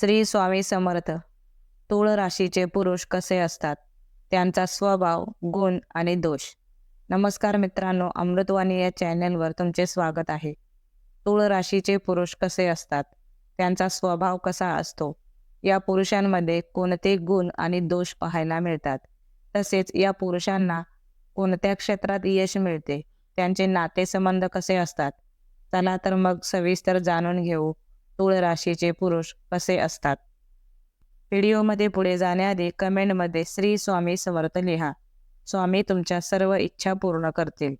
श्री स्वामी समर्थ. तुळ राशीचे पुरुष कसे असतात? त्यांचा स्वभाव गुण आणि दोष. नमस्कार मित्रांनो अमृतवाणी या चॅनलवर तुमचे स्वागत आहे. तुळ राशीचे पुरुष कसे असतात? त्यांचा स्वभाव कसा असतो? या पुरुषांमध्ये कोणते गुण आणि दोष पाहायला मिळतात? तसेच या पुरुषांना कोणत्या क्षेत्रात यश मिळते? त्यांचे नातेसंबंध कसे असतात? चला तर मग सविस्तर जाणून घेऊ. तूळ राशीचे पुरुष कसे असतात? व्हिडिओमध्ये पुढे जाण्याआधी कमेंटमध्ये श्री स्वामी समर्थ लिहा. स्वामी तुमच्या सर्व इच्छा पूर्ण करतील.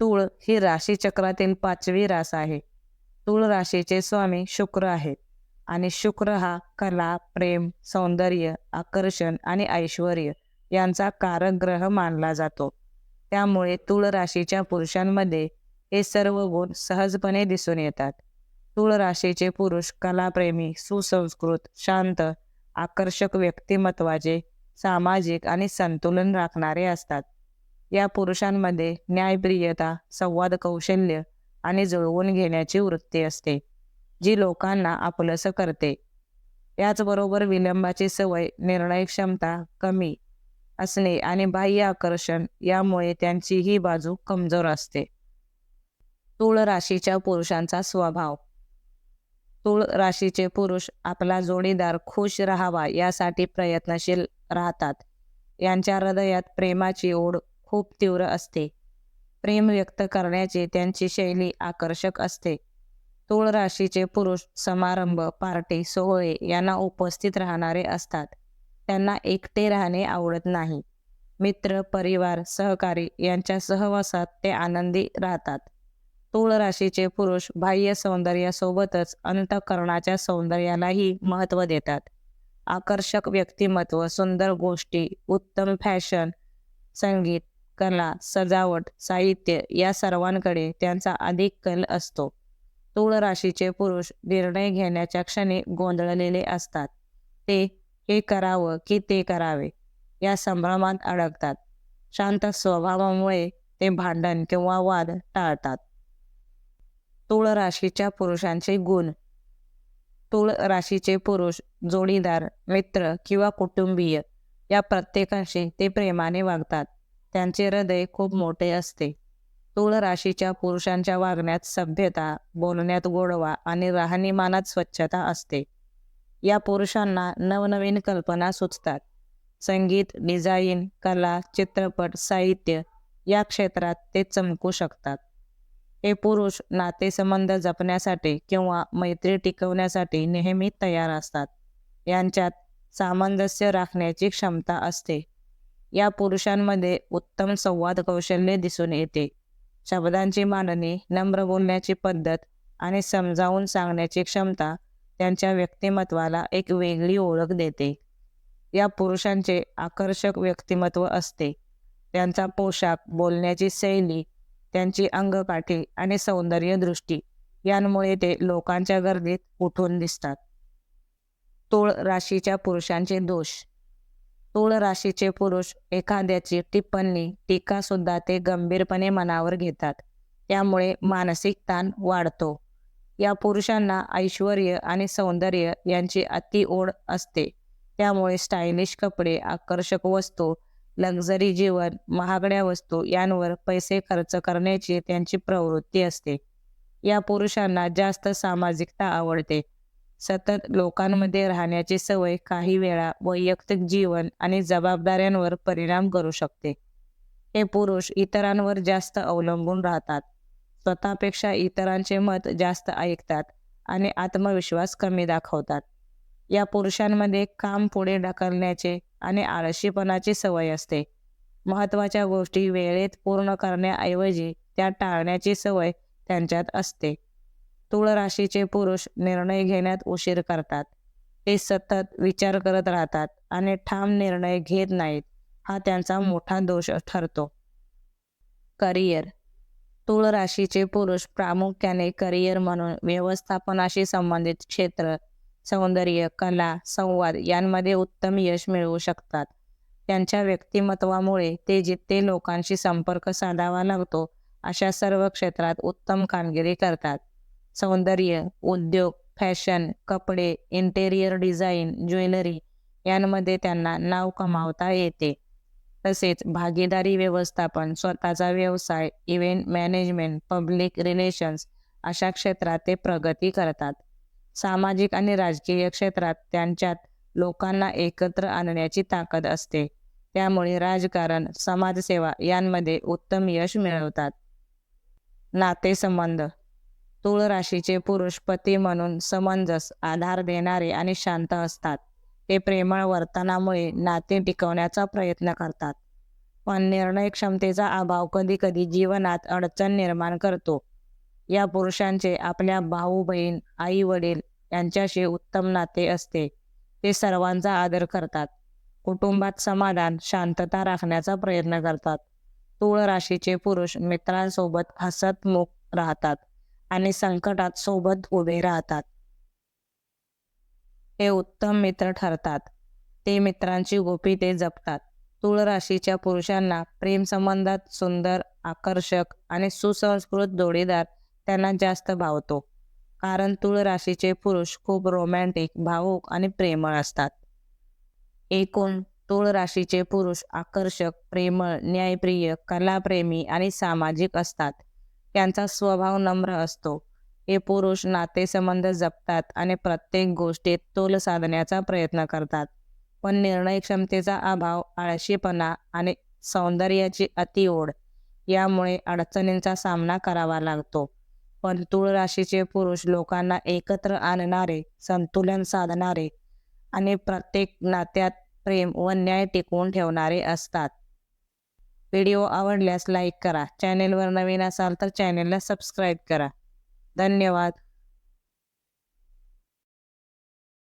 तूळ ही राशी चक्रातील पाचवी रास आहे. तूळ राशीचे स्वामी शुक्र आहेत आणि शुक्र हा कला प्रेम सौंदर्य आकर्षण आणि ऐश्वर यांचा कारक ग्रह मानला जातो. त्यामुळे तूळ राशीच्या पुरुषांमध्ये हे सर्व गुण सहजपणे दिसून येतात. तूळ राशीचे पुरुष कलाप्रेमी सुसंस्कृत शांत आकर्षक व्यक्तिमत्वाचे सामाजिक आणि संतुलन राखणारे असतात. या पुरुषांमध्ये न्यायप्रियता संवाद कौशल्य आणि जुळवून घेण्याची वृत्ती असते जी लोकांना आपलंसं करते. याचबरोबर विलंबाची सवय निर्णय क्षमता कमी असणे आणि बाह्य आकर्षण यामुळे त्यांची ही बाजू कमजोर असते. तूळ राशीच्या पुरुषांचा स्वभाव तूळ राशीचे पुरुष आपला जोडीदार खुश राहावा यासाठी प्रयत्नशील राहतात. यांच्या हृदयात प्रेमाची ओढ खूप तीव्र असते. प्रेम व्यक्त करण्याची त्यांची शैली आकर्षक असते. तूळ राशीचे पुरुष समारंभ पार्टी सोहळे यांना उपस्थित राहणारे असतात. त्यांना एकटे राहणे आवडत नाही. मित्र परिवार सहकारी यांच्या सहवासात ते आनंदी राहतात. तूळ राशीचे पुरुष बाह्य सौंदर्यासोबतच अंतकरणाच्या सौंदर्यालाही महत्त्व देतात. आकर्षक व्यक्तिमत्व सुंदर गोष्टी उत्तम फॅशन संगीत कला सजावट साहित्य या सर्वांकडे त्यांचा अधिक कल असतो. तूळ राशीचे पुरुष निर्णय घेण्याच्या क्षणी गोंधळलेले असतात. ते हे करावं की ते करावे या संभ्रमात अडकतात. शांत स्वभावामुळे ते भांडण किंवा वाद टाळतात. तुळ राशीच्या पुरुषांचे गुण. तुळ राशीचे पुरुष जोडीदार मित्र किंवा कुटुंबीय या प्रत्येकाशी ते प्रेमाने वागतात. त्यांचे हृदय खूप मोठे असते. तुळ राशीच्या पुरुषांच्या वागण्यात सभ्यता बोलण्यात गोडवा आणि राहणीमानात स्वच्छता असते. या पुरुषांना नवनवीन कल्पना सुचतात. संगीत डिझाईन कला चित्रपट साहित्य या क्षेत्रात ते चमकू शकतात. हे पुरुष नातेसंबंध जपण्यासाठी किंवा मैत्री टिकवण्यासाठी नेहमी तयार असतात. यांच्यात सामंजस्य राखण्याची क्षमता असते. या पुरुषांमध्ये उत्तम संवाद कौशल्य दिसून येते. शब्दांची मांडणी नम्र बोलण्याची पद्धत आणि समजावून सांगण्याची क्षमता त्यांच्या व्यक्तिमत्वाला एक वेगळी ओळख देते. या पुरुषांचे आकर्षक व्यक्तिमत्व असते. त्यांचा पोशाख बोलण्याची शैली त्यांची अंगकाठी आणि सौंदर्य दृष्टी यांमुळे ते लोकांच्या गर्दीत उठून दिसतात. तुळ राशीच्या पुरुषांचे दोष. तुळ राशीचे पुरुष एखाद्याची टिप्पणी टीका सुद्धा ते गंभीरपणे मनावर घेतात. त्यामुळे मानसिक ताण वाढतो. या पुरुषांना ऐश्वर आणि सौंदर्य यांची अति ओढ असते. त्यामुळे स्टायलिश कपडे आकर्षक वस्तू लक्झरी जीवन महागड्या वस्तू यांवर पैसे खर्च करण्याची त्यांची प्रवृत्ती असते. या पुरुषांना जास्त सामाजिकता आवडते. सतत लोकांमध्ये राहण्याची सवय काही वेळा वैयक्तिक जीवन आणि जबाबदाऱ्यांवर परिणाम करू शकते. हे पुरुष इतरांवर जास्त अवलंबून राहतात. स्वतःपेक्षा इतरांचे मत जास्त ऐकतात आणि आत्मविश्वास कमी दाखवतात. या पुरुषांमध्ये काम पुढे ढकलण्याचे आणि आळशीपणाची सवय असते. महत्त्वाच्या गोष्टी वेळेत पूर्ण करण्याऐवजी त्या टाळण्याची सवय त्यांच्यात असते. तूळ राशीचे पुरुष निर्णय घेण्यात उशीर करतात. ते सतत विचार करत राहतात आणि ठाम निर्णय घेत नाहीत हा त्यांचा मोठा दोष ठरतो. करिअर. तूळ राशीचे पुरुष प्रामुख्याने करिअर म्हणून व्यवस्थापनाशी संबंधित क्षेत्र सौंदर्य कला संवाद यांमध्ये उत्तम यश मिळवू शकतात. त्यांच्या व्यक्तिमत्वामुळे ते जिथे लोकांशी संपर्क साधावा लागतो अशा सर्व क्षेत्रात उत्तम कामगिरी करतात. सौंदर्य उद्योग फॅशन कपडे इंटेरियर डिझाईन ज्वेलरी यांमध्ये त्यांना नाव कमावता येते. तसेच भागीदारी व्यवस्थापन स्वतःचा व्यवसाय इव्हेंट मॅनेजमेंट पब्लिक रिलेशन्स अशा क्षेत्रात ते प्रगती करतात. सामाजिक आणि राजकीय क्षेत्रात त्यांच्यात लोकांना एकत्र आणण्याची ताकद असते. त्यामुळे राजकारण समाजसेवा यांमध्ये उत्तम यश मिळवतात. नातेसंबंध. तुळ राशीचे पुरुष पती म्हणून समंजस आधार देणारे आणि शांत असतात. ते प्रेमळ वर्तनामुळे नाते टिकवण्याचा प्रयत्न करतात. पण निर्णय क्षमतेचा अभाव कधी कधी जीवनात अडचण निर्माण करतो. या पुरुषांचे आपल्या भाऊ बहीण आई वडील यांच्याशी उत्तम नाते असते. ते सर्वांचा आदर करतात. कुटुंबात समाधान शांतता राखण्याचा प्रयत्न करतात. तुळ राशीचे पुरुष मित्रांसोबत हसतमुख राहतात आणि संकटात सोबत उभे राहतात. हे उत्तम मित्र ठरतात. ते मित्रांची गोपी ते जपतात. तुळ राशीच्या पुरुषांना प्रेमसंबंधात सुंदर आकर्षक आणि सुसंस्कृत जोडीदार त्यांना जास्त भावतो. कारण तुळ राशीचे पुरुष खूप रोमॅन्टिक भावुक आणि प्रेमळ असतात. एकूण तुळ राशीचे पुरुष आकर्षक प्रेमळ न्यायप्रिय कलाप्रेमी आणि सामाजिक असतात. त्यांचा स्वभाव नम्र असतो. हे पुरुष नातेसंबंध जपतात आणि प्रत्येक गोष्टीत तोल साधण्याचा प्रयत्न करतात. पण निर्णय क्षमतेचा अभाव आळशीपणा आणि सौंदर्याची अतिओढ यामुळे अडचणींचा सामना करावा लागतो. पण तूळ राशीचे पुरुष लोकांना एकत्र आणणारे संतुलन साधणारे आणि प्रत्येक नात्यात प्रेम व न्याय टिकवून ठेवणारे असतात. व्हिडिओ आवडल्यास लाईक करा. चॅनेलवर नवीन असाल तर चॅनेलला सबस्क्राईब करा. धन्यवाद.